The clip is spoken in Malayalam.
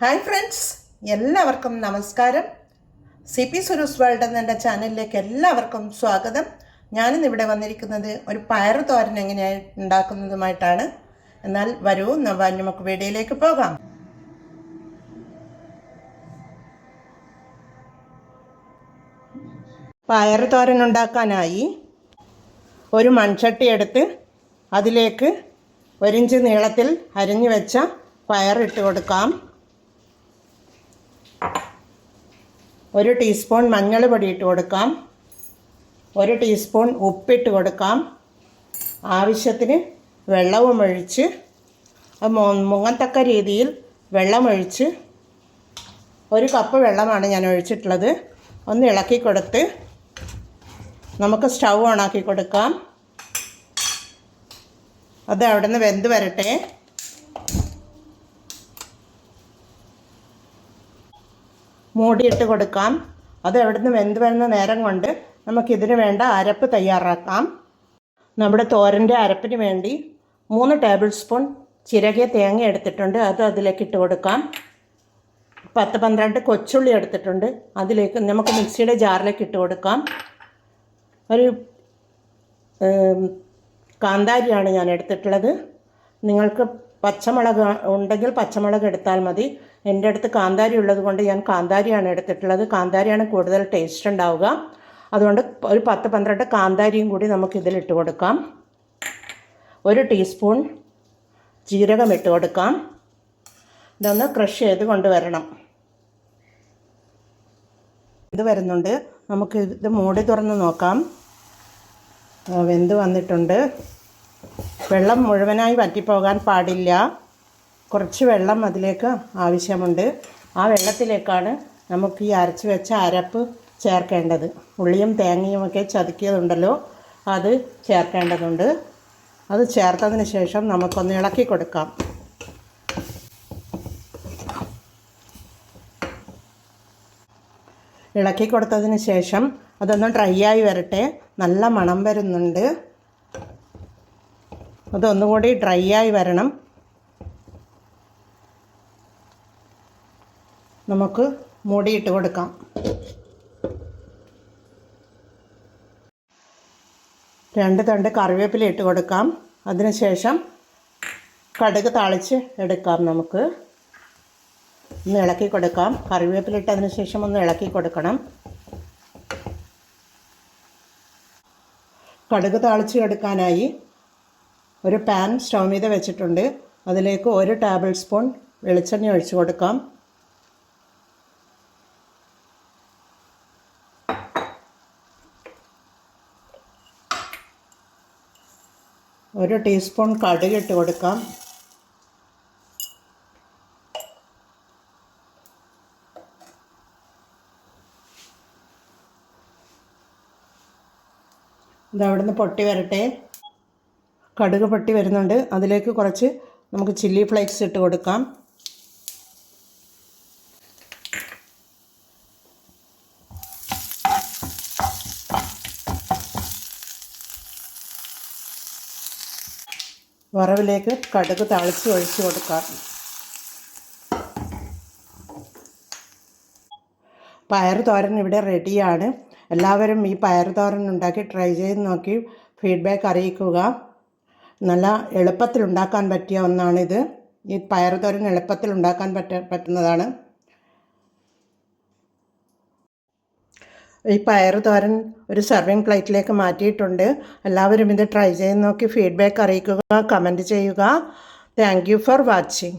ഹായ് ഫ്രണ്ട്സ് എല്ലാവർക്കും നമസ്കാരം. സി പി സുരൂസ് വേൾഡ് എന്ന ചാനലിലേക്ക് എല്ലാവർക്കും സ്വാഗതം. ഞാനിന്ന് ഇവിടെ വന്നിരിക്കുന്നത് ഒരു പയറ് തോരൻ എങ്ങനെയാണ് ഉണ്ടാക്കുന്നതുമായിട്ടാണ്. എന്നാൽ വരൂ നവാൻ നമുക്ക് വീഡിയോയിലേക്ക് പോകാം. പയറ് തോരൻ ഉണ്ടാക്കാനായി ഒരു മൺചട്ടി എടുത്ത് അതിലേക്ക് ഒരിഞ്ച് നീളത്തിൽ അരിഞ്ഞു വെച്ച പയറിട്ട് കൊടുക്കാം. ഒരു ടീസ്പൂൺ മഞ്ഞൾ പൊടി ഇട്ട് കൊടുക്കാം. ഒരു ടീസ്പൂൺ ഉപ്പിട്ട് കൊടുക്കാം. ആവശ്യത്തിന് വെള്ളവും ഒഴിച്ച് മുങ്ങത്തക്ക രീതിയിൽ വെള്ളമൊഴിച്ച് ഒരു കപ്പ് വെള്ളമാണ് ഞാൻ ഒഴിച്ചിട്ടുള്ളത്. ഒന്ന് ഇളക്കി കൊടുത്ത് നമുക്ക് സ്റ്റൗ ഓണാക്കി കൊടുക്കാം. അത് അവിടെ നിന്ന് വെന്ത് വരട്ടെ. മൂടിയിട്ട് കൊടുക്കാം. അത് എവിടെ നിന്ന് വെന്ത് വരുന്ന നേരം കൊണ്ട് നമുക്കിതിന് വേണ്ട അരപ്പ് തയ്യാറാക്കാം. നമ്മുടെ തോരന്റെ അരപ്പിന് വേണ്ടി മൂന്ന് ടേബിൾ സ്പൂൺ ചിരകിയ തേങ്ങ എടുത്തിട്ടുണ്ട്. അത് അതിലേക്ക് ഇട്ട് കൊടുക്കാം. പത്ത് പന്ത്രണ്ട് കൊച്ചുള്ളി എടുത്തിട്ടുണ്ട്. അതിലേക്ക് നമുക്ക് മിക്സിയുടെ ജാറിലേക്ക് ഇട്ട് കൊടുക്കാം. ഒരു കാന്താരിയാണ് ഞാൻ എടുത്തിട്ടുള്ളത്. നിങ്ങൾക്ക് പച്ചമുളക് ഉണ്ടെങ്കിൽ പച്ചമുളക് എടുത്താൽ മതി. എന്റെ അടുത്ത് കാന്താരി ഉള്ളത് കൊണ്ട് ഞാൻ കാന്താരിയാണ് എടുത്തിട്ടുള്ളത്. കാന്താരിയാണ് കൂടുതൽ ടേസ്റ്റ് ഉണ്ടാവുക. അതുകൊണ്ട് ഒരു പത്ത് പന്ത്രണ്ട് കാന്താരിയും കൂടി നമുക്ക് ഇതിലിട്ട് കൊടുക്കാം. ഒരു ടീസ്പൂൺ ജീരകം ഇട്ട് കൊടുക്കാം. ഇതൊന്ന് ക്രഷ് ചെയ്ത് കൊണ്ടുവരണം. ഇത് വരുന്നുണ്ട്. നമുക്ക് ഇത് മൂടി തുറന്ന് നോക്കാം. വെന്ത് വന്നിട്ടുണ്ട്. വെള്ളം മുഴുവനായി വറ്റിപ്പോകാൻ പാടില്ല. കുറച്ച് വെള്ളം അതിലേക്ക് ആവശ്യമുണ്ട്. ആ വെള്ളത്തിലേക്കാണ് നമുക്ക് ഈ അരച്ച് വെച്ച അരപ്പ് ചേർക്കേണ്ടത്. ഉള്ളിയും തേങ്ങയും ഒക്കെ ചതുക്കിയതുണ്ടല്ലോ അത് ചേർക്കേണ്ടതുണ്ട്. അത് ചേർത്തതിന് ശേഷം നമുക്കൊന്ന് ഇളക്കി കൊടുക്കാം. ഇളക്കി കൊടുത്തതിന് ശേഷം അതൊന്ന് ഡ്രൈ ആയി വരട്ടെ. നല്ല മണം വരുന്നുണ്ട്. അതൊന്നുകൂടി ഡ്രൈ ആയി വരണം. നമുക്ക് മൂടിയിട്ട് കൊടുക്കാം. രണ്ട് തണ്ട് കറിവേപ്പില ഇട്ട് കൊടുക്കാം. അതിനുശേഷം കടുക് താളിച്ച് എടുക്കാം നമുക്ക്. ഒന്ന് ഇളക്കി കൊടുക്കാം. കറിവേപ്പില ഇട്ടതിന് ശേഷം ഒന്ന് ഇളക്കി കൊടുക്കണം. കടുക് താളിച്ച് എടുക്കാനായി ഒരു പാൻ സ്റ്റൗ മീത വെച്ചിട്ടുണ്ട്. അതിലേക്ക് ഒരു ടേബിൾ സ്പൂൺ വെളിച്ചെണ്ണ ഒഴിച്ചു കൊടുക്കാം. ഒരു ടീസ്പൂൺ കടുക് ഇട്ട് കൊടുക്കാം. ഇത് അവിടെ നിന്ന് പൊട്ടി വരട്ടെ. കടുക് പൊട്ടി വരുന്നുണ്ട്. അതിലേക്ക് കുറച്ച് നമുക്ക് ചില്ലി ഫ്ലേക്സ് ഇട്ട് കൊടുക്കാം. വറവിലേക്ക് കടുക് തളിച്ച് ഒഴിച്ച് കൊടുക്കാം. പയർ തോരൻ ഇവിടെ റെഡിയാണ്. എല്ലാവരും ഈ പയർ തോരൻ ഉണ്ടാക്കി ട്രൈ ചെയ്ത് നോക്കി ഫീഡ്ബാക്ക് അറിയിക്കുക. നല്ല എളുപ്പത്തിൽ ഉണ്ടാക്കാൻ പറ്റിയ ഒന്നാണിത്. ഈ പയർ തോരൻ എളുപ്പത്തിൽ ഉണ്ടാക്കാൻ പറ്റ പറ്റുന്നതാണ്. ഈ പയർ തോരൻ ഒരു സെർവിങ് പ്ലേറ്റിലേക്ക് മാറ്റിയിട്ടുണ്ട്. എല്ലാവരും ഇത് ട്രൈ ചെയ്ത് നോക്കി ഫീഡ്ബാക്ക് അറിയിക്കുക കമന്റ് ചെയ്യുക. Thank you for watching